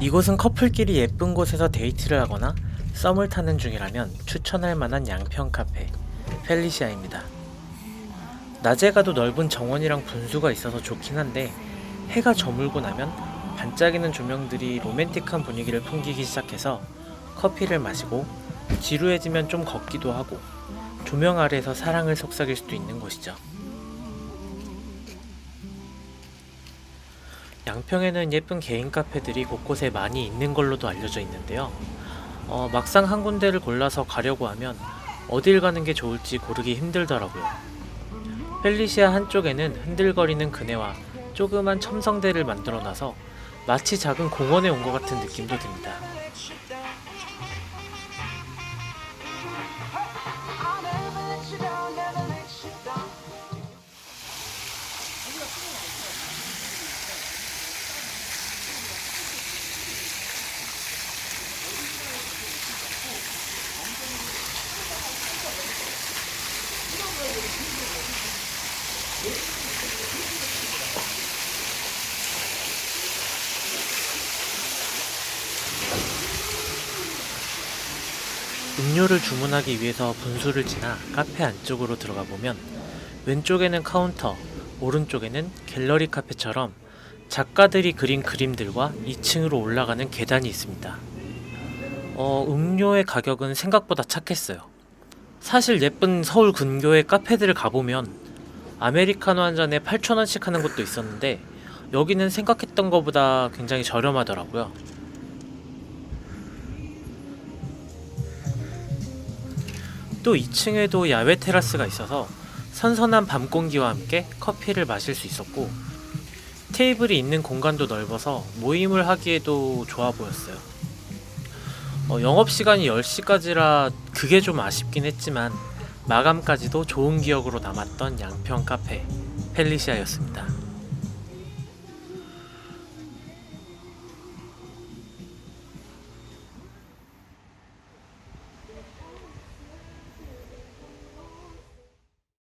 이곳은 커플끼리 예쁜 곳에서 데이트를 하거나 썸을 타는 중이라면 추천할 만한 양평 카페 펠리시아입니다. 낮에 가도 넓은 정원이랑 분수가 있어서 좋긴 한데 해가 저물고 나면 반짝이는 조명들이 로맨틱한 분위기를 풍기기 시작해서 커피를 마시고 지루해지면 좀 걷기도 하고 조명 아래에서 사랑을 속삭일 수도 있는 곳이죠. 양평에는 예쁜 개인 카페들이 곳곳에 많이 있는 걸로도 알려져 있는데요. 어, 막상 한 군데를 골라서 가려고 하면 어딜 가는 게 좋을지 고르기 힘들더라고요. 펠리시아 한쪽에는 흔들거리는 그네와 조그만 첨성대를 만들어 놔서 마치 작은 공원에 온 것 같은 느낌도 듭니다. 음료를 주문하기 위해서 분수를 지나 카페 안쪽으로 들어가 보면 왼쪽에는 카운터, 오른쪽에는 갤러리 카페처럼 작가들이 그린 그림들과 2층으로 올라가는 계단이 있습니다. 어, 음료의 가격은 생각보다 착했어요. 사실 예쁜 서울 근교의 카페들을 가보면 아메리카노 한 잔에 8,000원씩 하는 곳도 있었는데 여기는 생각했던 것보다 굉장히 저렴하더라고요. 또 2층에도 야외 테라스가 있어서 선선한 밤 공기와 함께 커피를 마실 수 있었고 테이블이 있는 공간도 넓어서 모임을 하기에도 좋아 보였어요. 어, 영업 시간이 10시까지라 그게 좀 아쉽긴 했지만 마감까지도 좋은 기억으로 남았던 양평 카페 펠리시아였습니다.